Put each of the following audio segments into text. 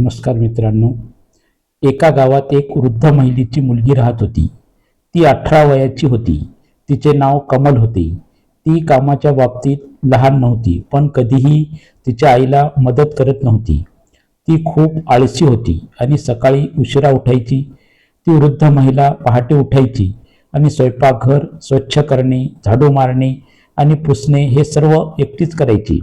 नमस्कार मित्रांनो. एका गावात एक वृद्ध महिलेची मुलगी राहत होती. ती अठरा वयाची होती. तिचे नाव कमल होते. ती कामाच्या बाबतीत लहान नव्हती पण कधीही तिच्या आईला मदत करत नव्हती. ती खूप आळशी होती आणि सकाळी उशिरा उठायची. ती वृद्ध महिला पहाटे उठायची आणि स्वयंपाकघर स्वच्छ करणे झाडू मारणे आणि पुसणे हे सर्व एकटीच करायची.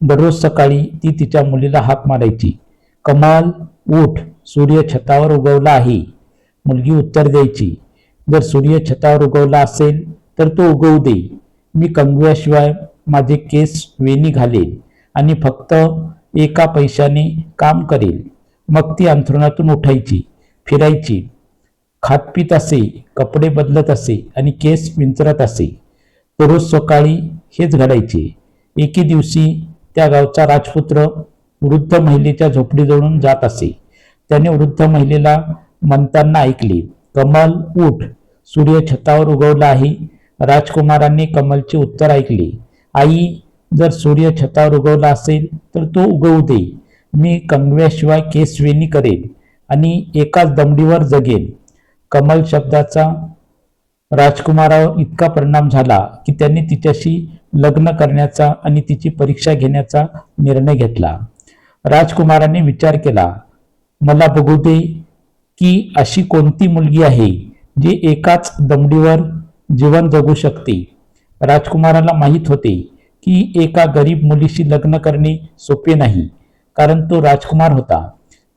दररोज सकाळी ती तिच्या मुलीला हाक मारायची. कमाल उठ सूर्य छतावर उगवला आहे. मुलगी उत्तर द्यायची जर सूर्य छतावर उगवला असेल तर तो उगवू दे. मी कंगव्याशिवाय माझे केस वेणी घालेल आणि फक्त एका पैशाने काम करेल. मग ती अंथरुणातून उठायची फिरायची. खातपीत असे कपडे बदलत असे आणि केस विंचरत असे. दररोज सकाळी हेच घडायचे एके दिवशी त्या गावचा राजपुत्र वृद्ध महिलेच्या झोपडीजवळून जात असे. त्याने वृद्ध महिलेला म्हणताना ऐकले कमल उठ. सूर्य छतावर उगवला आहे. राजकुमारांनी कमलचे उत्तर ऐकले आई जर सूर्य छतावर उगवला असेल तर तो उगवू दे. मी कंगव्याशिवाय केसवेणी करेन आणि एकाच दमडीवर जगेन. कमल शब्दाचा राजकुमारावर इतका परिणाम झाला की त्यांनी तिच्याशी लग्न करण्याचा आणि तिची परीक्षा घेण्याचा निर्णय घेतला. राजकुमाराने विचार केला मला बघू दे की अशी कोणती मुलगी आहे जी एकाच दमडीवर जीवन जगू शकते. राजकुमाराला माहीत होते की एका गरीब मुलीशी लग्न करणे सोपे नाही कारण तो राजकुमार होता.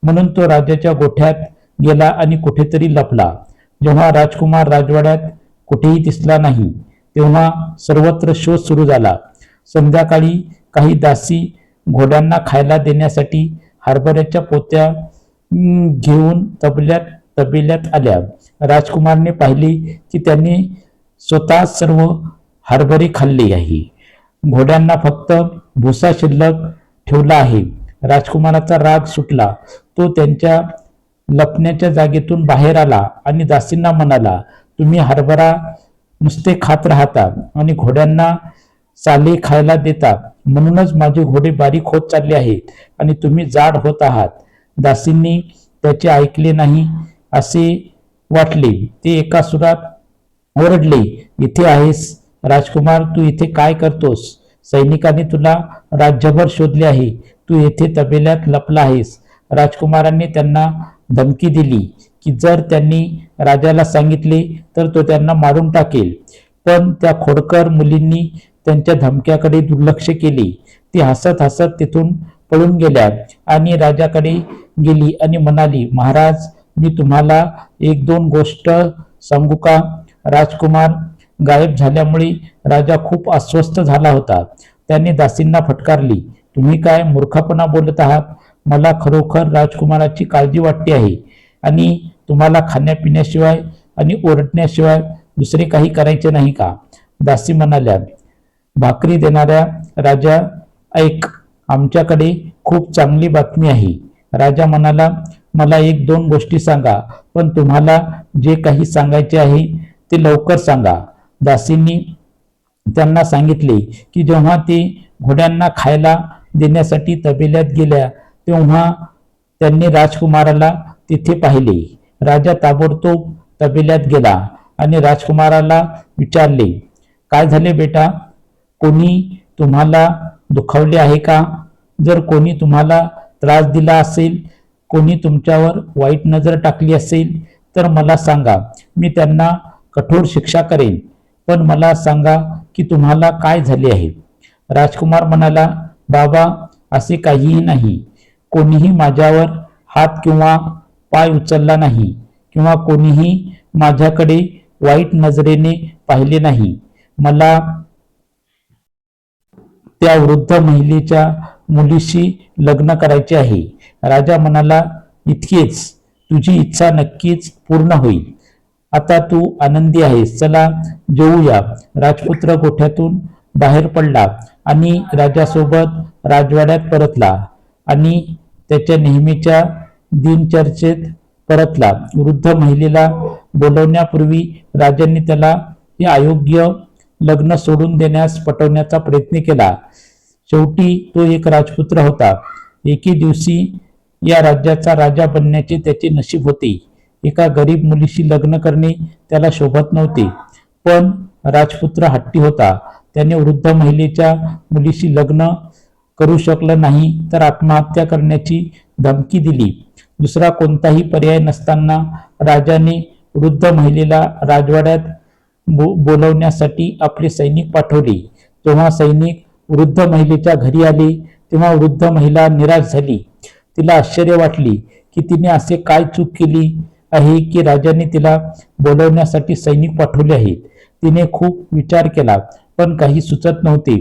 म्हणून तो राजाच्या गोठ्यात गेला आणि कुठेतरी लपला. जेव्हा राजकुमार राजवाड्यात कुठेही दिसला नाही तेव्हा सर्वत्र शोध सुरू झाला. संध्याकाळी काही दासी घोड्यांना खायला देण्यासाठी हरभऱ्याच्या पोत्या घेऊन तबल्यात तबेल्यात आल्या. राजकुमारने पाहिले की त्यांनी स्वतः सर्व हरभरे खाल्ले आहे. घोड्यांना फक्त भुसा शिल्लक ठेवला आहे. राजकुमाराचा राग सुटला. तो त्यांच्या लपण्याच्या जागेतून बाहेर आला आणि दासींना म्हणाला तुम्ही हरभरा नुसते खात राहता आणि घोड्यांना चाले खायला देता. म्हणूनच माझे घोडे बारीक होत चालले आहेत आणि तुम्ही जाड होत आहात. दासींनी त्याचे ऐकले नाही असे वाटले. ते एका सुरात ओरडले इथे आहेस राजकुमार तू इथे काय करतोस? सैनिकांनी तुला राज्यभर शोधले आहे. तू येथे तबेल्यात लपला आहेस. राजकुमारांनी त्यांना धमकी दिली की जर त्यांनी राजाला सांगितले तर तो त्यांना मारून टाकेल. पण त्या खोडकर मुलींनी त्यांच्या धमक्याकडे दुर्लक्ष केले. ती हसत हसत तिथून पळून गेल्या आणि राजाकडे गेली आणि म्हणाली महाराज मी तुम्हाला एक दोन गोष्ट सांगू का? राजकुमार गायब झाल्यामुळे राजा खूप अस्वस्थ झाला होता. त्याने दासींना फटकारली तुम्ही काय मूर्खपणा बोलत आहात? मला खरोखर राजकुमाराची काळजी वाटते आहे आणि तुम्हाला खाण्यापिण्याशिवाय आणि ओरडण्याशिवाय दुसरे काही करायचे नाही का? दासी म्हणाल्या भाकरी देणाऱ्या राजा ऐक आमच्याकडे खूप चांगली बातमी आहे. राजा म्हणाला मला एक दोन गोष्टी सांगा पण तुम्हाला जे काही सांगायचे आहे ते लवकर सांगा. दासींनी त्यांना सांगितले की जेव्हा ते घोड्यांना खायला देण्यासाठी तबेल्यात गेल्या तेव्हा त्यांनी राजकुमाराला तिथे पाहिले. राजा ताबडतोब तबेल्यात गेला आणि राजकुमाराला विचारले काय झाले बेटा? कोणी तुम्हाला दुखावले आहे का? जर कोणी तुम्हाला त्रास दिला असेल कोणी तुमच्यावर वाईट नजर टाकली असेल तर मला सांगा. मी त्यांना कठोर शिक्षा करेन. पण मला सांगा की तुम्हाला काय झाले आहे? राजकुमार म्हणाला बाबा असे काहीही नाही. कोणीही माझ्यावर हात किंवा पाय उचलला नाही किंवा कोणीही माझ्याकडे वाईट नजरेने पाहिले नाही. मला त्या वृद्ध महिलेच्या मुलीशी लग्न करायचे आहे. राजा म्हणाला इतकेच तुझी इच्छा नक्कीच पूर्ण होईल. आता तू आनंदी आहेस. चला जेऊया. राजपुत्र गोठ्यातून बाहेर पडला आणि राजासोबत राजवाड्यात परतला आणि त्याच्या नेहमीच्या दिनचर्चेत परतला. वृद्ध महिलेला बोलवण्यापूर्वी राजांनी त्याला हे अयोग्य लग्न सोडून देण्यास पटवण्याचा प्रयत्न केला. शेवटी तो एक राजपुत्र होता. एके दिवशी या राज्याचा राजा बनण्याचे त्याचे नशीब होते. एका गरीब मुलीशी लग्न करणे त्याला शोभत नव्हते. पण राजपुत्र हट्टी होता. त्याने वृद्ध महिलेच्या मुलीशी लग्न करू शकलं नाही तर आत्महत्या करण्याची धमकी दिली. दुसरा कोणताही पर्याय नसताना राजाने वृद्ध महिलेला राजवाड्यात बो बोलवण्यासाठी आपले सैनिक पाठवले. तेव्हा सैनिक वृद्ध महिलेच्या घरी आले. तेव्हा वृद्ध महिला निराश झाली. तिला आश्चर्य वाटले की तिने असे काय चूक केली आहे की राजाने तिला बोलवण्यासाठी सैनिक पाठवले आहेत. तिने खूप विचार केला पण काही सुचत नव्हते.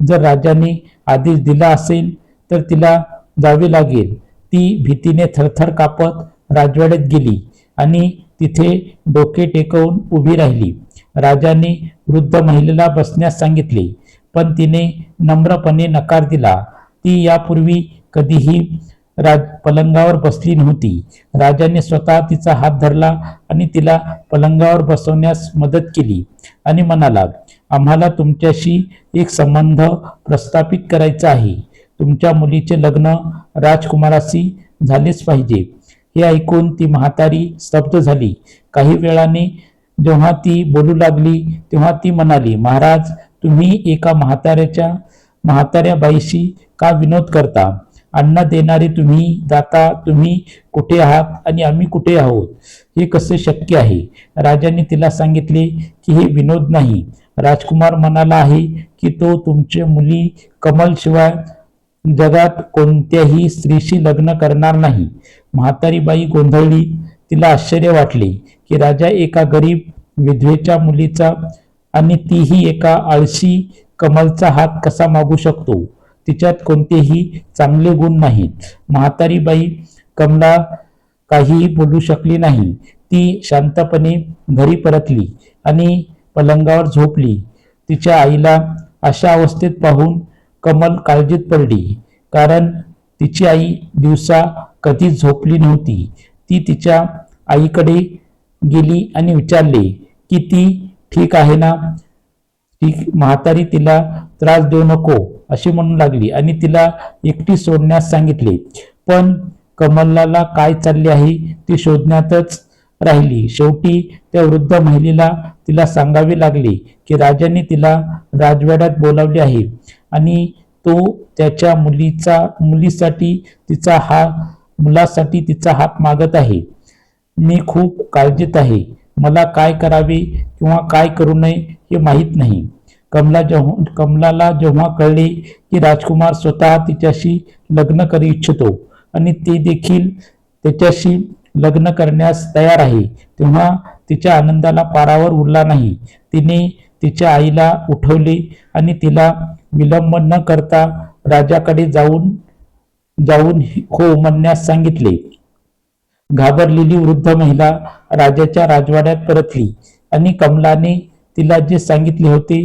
जर राजाने आदेश दिला असेल तर तिला जावे लागेल. ती भीतीने थरथर कापत राजवाड्यात गेली आणि तिथे डोके टेकवून उभी राहिली. राजाने वृद्ध महिलेला बसण्यास सांगितले. पण तिने नम्रपणे नकार दिला. ती यापूर्वी कधीही राज पलंगावर बसली नव्हती. राजाने स्वतः तिचा हात धरला आणि तिला पलंगावर बसवण्यास मदत केली आणि म्हणाला आम्हाला तुमच्याशी एक संबंध प्रस्थापित करायचा आहे. तुमच्या मुलीचे लग्न राजकुमाराशी झालेच पाहिजे. हे ऐकून ती म्हातारी स्तब्ध झाली. काही वेळाने जेव्हा ती बोलू लागली तेव्हा ती म्हणाली महाराज तुम्ही एका म्हाताऱ्याच्या म्हाताऱ्या बाईशी का विनोद करता? अन्न देणारे तुम्ही दाता तुम्ही कुठे आहात आणि आम्ही कुठे आहोत? हे कसे शक्य आहे? राजाने तिला सांगितले की हे विनोद नाही. राजकुमार म्हणाला आहे की तो तुमच्या मुली कमल शिवाय जगात कोणत्याही स्त्रीशी लग्न करणार नाही. म्हातारी बाई गोंधळली. तिला आश्चर्य वाटले. की राजा एका गरीब विधवेच्या मुलीचा आणि तीही एका आळशी कमलचा हात कसा मागू शकतो? तिच्यात कोणतेही चांगले गुण नाहीत. म्हातारीबाई कमला काहीही बोलू शकली नाही. ती शांतपणे घरी परतली आणि पलंगावर झोपली. तिच्या आईला अशा अवस्थेत पाहून कमल काळजीत पडली कारण तिची आई दिवसा कधीच झोपली नव्हती. ती तिच्या आईकडे गेली आणि विचारले की ती ठीक आहे ना? ती म्हातारी तिला त्रास देऊ नको अशी म्हणू लागली आणि तिला एकटी सोडण्यास सांगितले. पण कमलाला काय चालले आहे ती शोधण्यातच राहिली. शेवटी त्या वृद्ध महिलेला तिला सांगावे लागले की राजाने तिला राजवाड्यात बोलावले आहे आणि तो त्याच्या मुलीचा मुलीसाठी तिचा हा मुलासाठी तिचा हात मागत आहे. मी खूप काळजीत आहे. मला काय करावे किंवा काय करू नये हे माहीत नाही. कमला जेव्हा कमलाला जेव्हा कळले की राजकुमार स्वतः तिच्याशी लग्न करू इच्छितो आणि ते देखील त्याच्याशी लग्न करण्यास तयार आहे तेव्हा तिच्या आनंदाला पारावर उरला नाही. तिने तिच्या आईला उठवले आणि तिला विलंब न करता राजाकडे जाऊन जाऊन हो म्हणण्यास सांगितले. घाबरलेली वृद्ध महिला राजाच्या राजवाड्यात परतली आणि कमलाने तिला जे सांगितले होते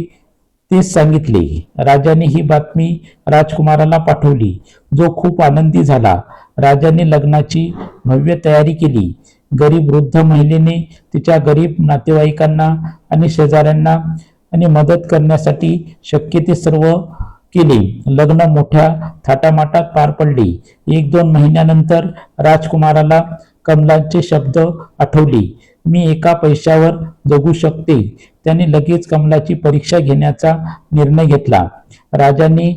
तेच सांगितले. राजाने ही बातमी राजकुमाराला पाठवली. जो खूप आनंदी झाला. राजाने लग्नाची भव्य तयारी केली. गरीब वृद्ध महिलेने तिच्या गरीब नातेवाईकांना आणि शेजाऱ्यांना आणि मदत करण्यासाठी शक्य ते सर्व केले. लग्न मोठ्या थाटामाटात पार पडले. एक दोन महिन्यानंतर राजकुमाराला कमलांचे शब्द आठवले. मी एका पैशावर जगू शकते. त्याने लगेच कमलाची परीक्षा घेण्याचा निर्णय घेतला. राजाने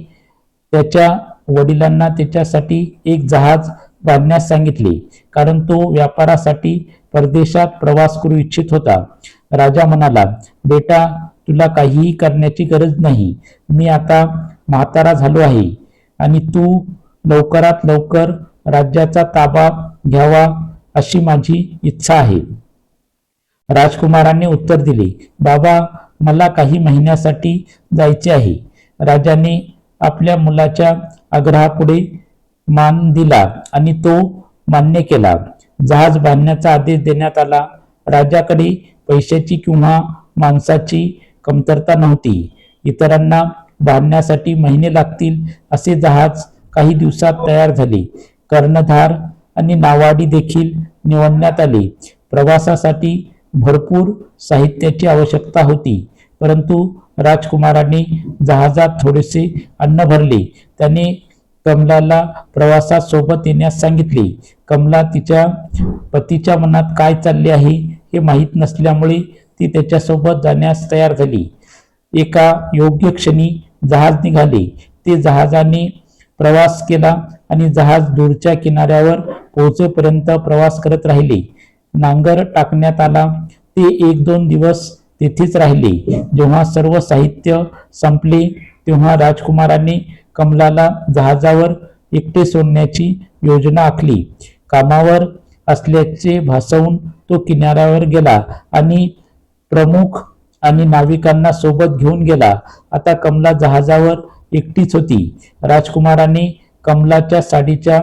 त्याच्या वडिलांना त्याच्यासाठी एक जहाज बांधण्यास सांगितले कारण तो व्यापारासाठी परदेशात प्रवास करू इच्छित होता. राजा म्हणाला बेटा तुला काहीही करण्याची गरज नाही. मी आता म्हातारा झालो आहे आणि तू लवकरात लवकर राज्याचा ताबा घ्यावा अशी माझी इच्छा आहे. राजकुमाराने उत्तर दिले बाबा मला काही महिन्यासाठी जायचे आहे. राजाने आपल्या मुलाच्या आग्रहापुढे मान दिला आणि तो मान्य केला. जहाज बांधण्याचा आदेश देण्यात आला. राजाकडे पैशाची किंवा माणसाची कमतरता नव्हती. इतरांना बांधण्यासाठी महिने लागतील असे जहाज काही दिवसात तयार झाले. कर्णधार आणि नावाडी देखील निवडण्यात आले. प्रवासासाठी भरपूर साहित्याची आवश्यकता होती. परंतु राजकुमाराने जहाजात थोडेसे अन्न भरले. त्याने कमलाला प्रवासात सोबत येण्यास सांगितले. कमला तिच्या पतीच्या मनात काय चालले आहे हे माहीत नसल्यामुळे ती त्याच्यासोबत जाण्यास तयार झाली. एका योग्य क्षणी जहाज निघाले. ते जहाजाने प्रवास केला आणि जहाज दूरच्या किनाऱ्यावर पोहोचेपर्यंत प्रवास करत राहिले. नांगर टाकण्यात आला. ते एक दोन दिवस तेथेच राहिले. जेव्हा सर्व साहित्य संपले तेव्हा राजकुमाराने कमलाला जहाजावर एकटे सोडण्याची योजना आखली. कामावर असल्याचे भासवून तो किनाऱ्यावर गेला आणि प्रमुख आणि नाविकांना सोबत घेऊन गेला. आता कमला जहाजावर एकटीच होती. राजकुमाराने कमलाच्या साडीच्या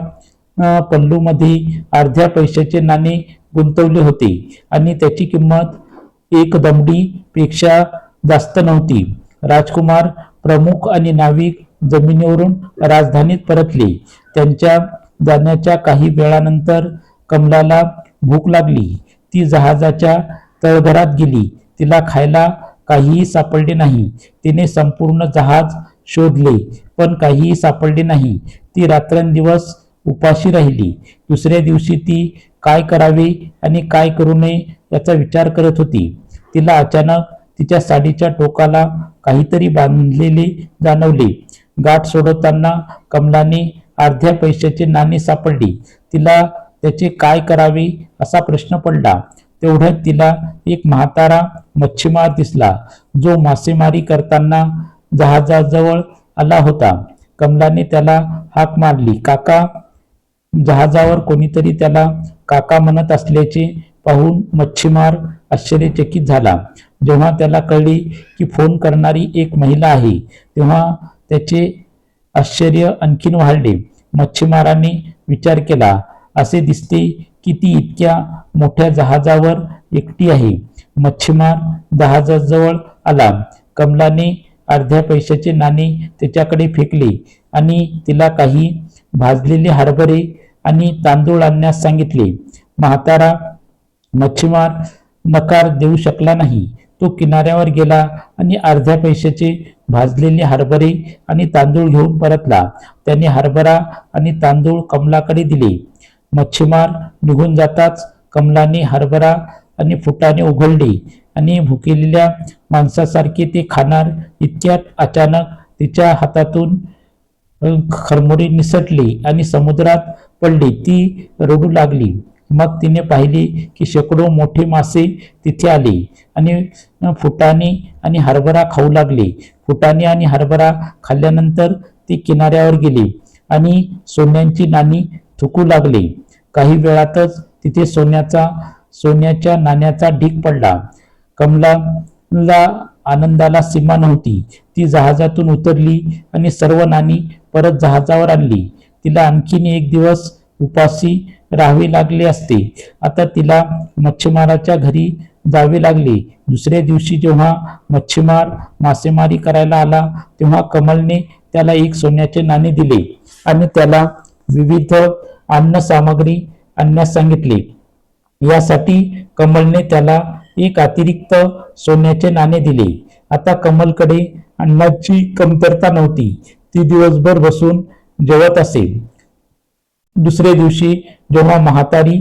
पल्लूमध्ये अर्ध्या पैशाचे नाणे गुंतवले होते आणि त्याची किंमत एक दमडी पेक्षा जास्त नव्हती. राजकुमार प्रमुख आणि नाविक जमिनीवरून राजधानीत परतले. त्यांच्या जाण्याच्या काही वेळानंतर कमलाला भूक लागली. ती जहाजाच्या तळघरात गेली. तिला खायला काहीही सापडले नाही. तिने संपूर्ण जहाज शोधले पण काहीही सापडले नाही. ती रात्रंदिवस उपाशी राहिली. दुसऱ्या दिवशी ती काय करावे आणि काय करू नये याचा विचार करत होती. तिला अचानक तिच्या साडीच्या टोकाला काहीतरी बांधलेले जाणवले. गाठ सोडवताना कमलाने अर्ध्या पैशाचे नाणे सापडली. तिला त्याचे काय करावे असा प्रश्न पडला. तेवढ्यात तिला एक म्हातारा मच्छीमार दिसला. जो मासेमारी करताना जहाजाजवळ आला होता. कमलाने त्याला हाक मारली. काका जहाजावर कोणीतरी त्याला काका म्हणत असल्याचे पाहून मच्छीमार आश्चर्यचकित झाला. जेव्हा त्याला कळले की फोन करणारी एक महिला आहे तेव्हा त्याचे आश्चर्य आणखीन वाढले. मच्छीमाराने विचार केला असे दिसते की ती इतक्या मोठ्या जहाजावर एकटी आहे. मच्छीमार जहाजाजवळ आला. कमलाने अर्ध्या पैशाची नाणे त्याच्याकडे फेकले आणि तिला काही भाजलेले हरभरे आणि तांदूळ आणण्यास सांगितले. म्हातारा मच्छीमार नकार देऊ शकला नाही. तो किनाऱ्यावर गेला आणि अर्ध्या पैशाचे भाजलेले हरभरे आणि तांदूळ घेऊन परतला. त्याने हरभरा आणि तांदूळ कमलाकडे दिले. मच्छीमार निघून जाताच कमलाने हरभरा आणि फुटाने उघडले. आणि भुकेलेल्या माणसासारखे ते खाणार. इतक्यात अचानक तिच्या हातातून खरमोरी निसटली आणि समुद्रात पडली. ती रडू लागली. मग तिने पाहिले की शेकडो मोठे मासे तिथे आले आणि फुटाणे आणि हरभरा खाऊ लागले. फुटाणे आणि हरभरा खाल्ल्यानंतर ती किनाऱ्यावर गेली आणि सोन्यांची नाणी थुकू लागली. काही वेळातच तिथे सोन्याचा सोन्याच्या नाण्याचा ढीक पडला. कमलाला आनंदाला सीमा नव्हती. ती जहाजातून उतरली आणि सर्व नाणी परत जहाजावर आणली. तिला आणखीन एक दिवस उपाशी राहावे लागले असते. आता तिला मच्छीमाराच्या घरी जावे लागले. दुसऱ्या दिवशी जेव्हा मच्छीमार मासेमारी करायला आला तेव्हा कमलने त्याला एक सोन्याचे नाणे दिले आणि त्याला विविध अन्न सामग्री आणण्यास सांगितले. यासाठी कमलने त्याला एक अतिरिक्त सोन्याचे नाणे दिले. आता कमलकडे अन्नाची कमतरता नव्हती. ती दिवसभर बसून जेवत असे. दुसऱ्या दिवशी जेव्हा म्हातारी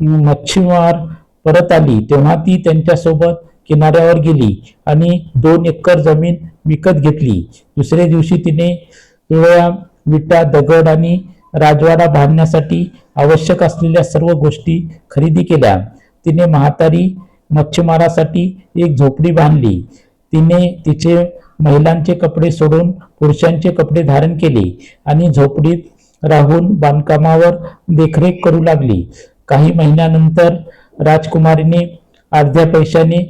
मच्छीमार परत आली तेव्हा ती त्यांच्यासोबत किनाऱ्यावर गेली आणि दोन एकर जमीन विकत घेतली. दुसऱ्या दिवशी तिने पिवळ्या विटा दगड आणि राजवाडा बांधण्यासाठी आवश्यक असलेल्या सर्व गोष्टी खरेदी केल्या. तिने म्हातारी मच्छीमारासाठी एक झोपडी बांधली. तिने तिचे महिलांचे कपडे सोडून पुरुषांचे कपडे धारण केले आणि झोपडीत राहून बांधकामावर देखरेख करू लागली. काही महिन्यानंतर राजकुमारीने अर्ध्या पैशाने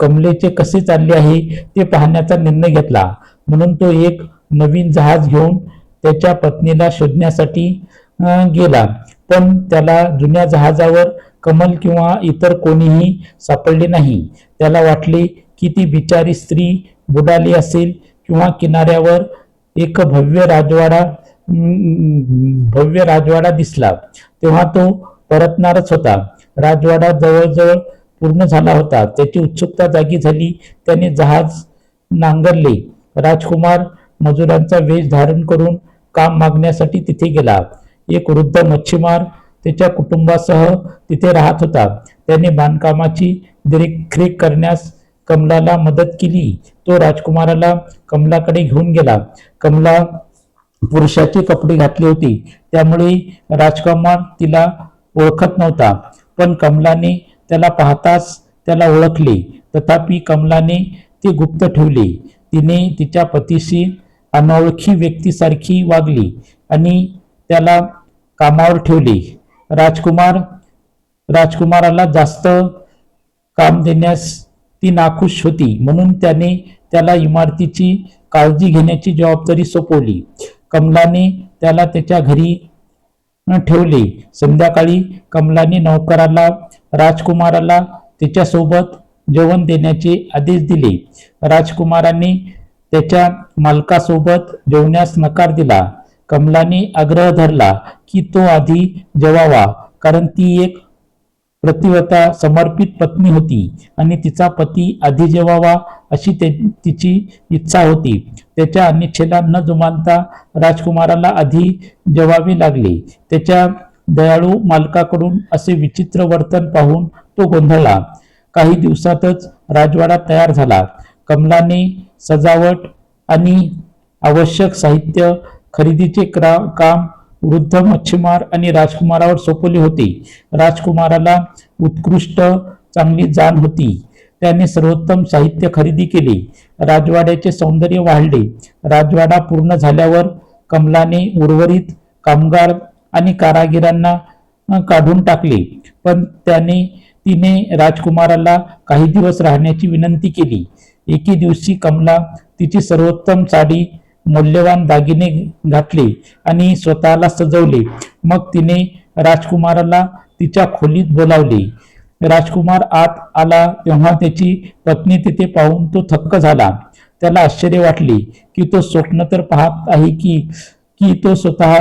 कमलेचे कसे चालले आहे ते पाहण्याचा निर्णय घेतला. म्हणून तो एक नवीन जहाज घेऊन त्याच्या पत्नीला शोधण्यासाठी गेला. पण त्याला जुन्या जहाजावर कमल किंवा इतर कोणीही सापडले नाही. त्याला वाटले की ती बिचारी स्त्री बुडाली असेल किंवा किनाऱ्यावर एक भव्य राजवाडा भव्य राजवाडा दिसला. तेव्हा तो परतणारच होता. राजवाडा जवळजवळ पूर्ण झाला होता. त्याची उत्सुकता जागी झाली. त्याने जहाज नांगरले. राजकुमार मजुरांचा वेश धारण करून काम मागण्यासाठी तिथे गेला. एक वृद्ध मच्छीमार त्याच्या कुटुंबासह तिथे राहत होता. त्याने बांधकामाची देखरेख करण्यास कमलाला मदत केली. तो राजकुमाराला कमलाकडे घेऊन गेला. कमला पुरुषाचे कपडे घातले होते. त्यामुळे राजकुमार तिला ओळखत नव्हता. पण कमलाने त्याला पाहताच त्याला ओळखले. तथापि कमलाने ती गुप्त ठेवले. तिने तिच्या पतीशी अनोळखी व्यक्तीसारखी वागली आणि त्याला कामावर ठेवले. राजकुमार राजकुमाराला जास्त काम देण्यास ती नाखुश होती. म्हणून त्याने त्याला इमारतीची काळजी घेण्याची जबाबदारी सोपवली. कमलाने त्याला त्याच्या घरी ठेवले. संध्याकाळी कमलाने नौकराला राजकुमाराला त्याच्यासोबत जेवण देण्याचे आदेश दिले. राजकुमाराने त्याच्या मालकासोबत जेवण्यास नकार दिला. कमलाने आग्रह धरला की तो आधी जेवावा कारण ती एक प्रतिवता समर्पित पत्नी होती आणि तिचा पती आधी जेवावा अशी ते- तिची इच्छा होती. त्याच्या अनिच्छेला न जुमानता राजकुमाराला आधी जेवावे लागले. त्याच्या दयाळू मालकाकडून असे विचित्र वर्तन पाहून तो गोंधळला. काही दिवसातच राजवाडा तयार झाला. कमलाने सजावट आणि आवश्यक साहित्य खरेदीचे काम वृद्ध मच्छीमार आणि राजकुमारावर सोपवले होते. राजकुमाराला उत्कृष्ट चांगली जाण होती. त्याने सर्वोत्तम साहित्य खरेदी केले. राजवाड्याचे सौंदर्य वाढले. राजवाडा पूर्ण झाल्यावर कमलाने उर्वरित कामगार आणि कारागिरांना काढून टाकले. पण त्याने तिने राजकुमाराला काही दिवस राहण्याची विनंती केली. एके दिवशी कमला तिची सर्वोत्तम साडी मौल्यवान दागिने घातले आणि स्वतःला सजवले. मग तिने राजकुमाराला तिच्या खोलीत बोलावले. राजकुमार आत आला तेव्हा त्याची पत्नी तिथे पाहून तो थक्क झाला. त्याला आश्चर्य वाटले की तो स्वप्न तर पाहत आहे की की तो स्वतः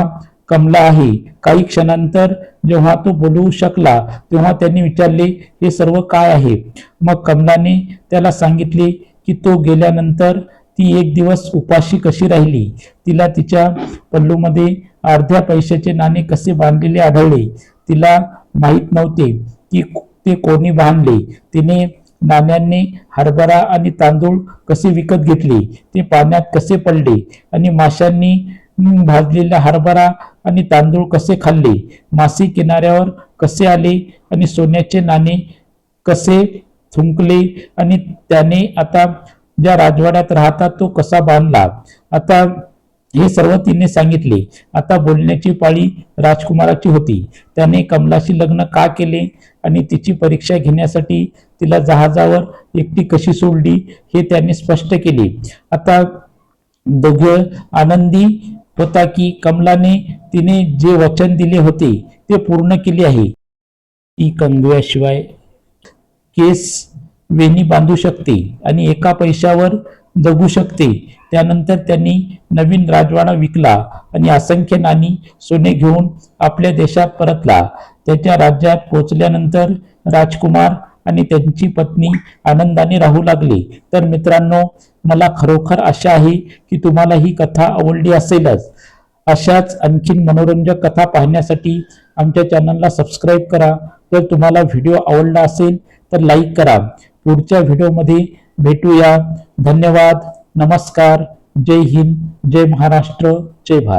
कमला आहे. काही क्षणांतर जेव्हा तो बोलू शकला तेव्हा त्यांनी विचारले हे सर्व काय आहे? मग कमलाने त्याला सांगितले की तो गेल्यानंतर ती एक दिवस उपाशी कशी राहिली? तिला तिच्या पल्लूमध्ये अर्ध्या पैशाचे नाणे कसे बांधलेले आढळले? तिला माहीत नव्हते की ते कोणी बांधले. तिने नाण्यांनी हरभरा आणि तांदूळ कसे विकत घेतले? ते पाण्यात कसे पडले? आणि माशांनी भाजलेला हरभरा आणि तांदूळ कसे खाल्ले? मासे किनाऱ्यावर कसे आले? आणि सोन्याचे नाणे कसे थुंकले? आणि त्याने आता ज्या राजवाड्यात राहतात तो कसा बांधला? आता हे सर्व तिने सांगितले. आता बोलण्याची पाळी राजकुमाराची होती. त्याने कमलाशी लग्न का केले आणि तिची परीक्षा घेण्यासाठी तिला जहाजावर एकटी कशी सोडली हे त्याने स्पष्ट केले. आता दोघे आनंदी होता की कमलाने तिने जे वचन दिले होते ते पूर्ण केले आहे. ती कंगव्याशिवाय केस वेणी बांधू शकते आणि एका पैशावर जगू शकते. त्यानंतर त्यांनी नवीन राजवाडा विकला आणि असंख्य नाणी सोने घेऊन आपल्या देशात परतला. त्याच्या राज्यात पोचल्यानंतर राजकुमार आणि त्यांची पत्नी आनंदाने राहू लागली. तर मित्रांनो मला खरोखर आशा आहे की तुम्हाला ही कथा आवडली असेलच. अशाच आणखीन मनोरंजक कथा पाहण्यासाठी आमच्या चॅनलला सबस्क्राईब करा. जर तुम्हाला व्हिडिओ आवडला असेल तर लाईक करा. पुढच्या व्हिडिओमध्ये भेटूया. धन्यवाद. नमस्कार. जय हिंद. जय महाराष्ट्र. जय भारत.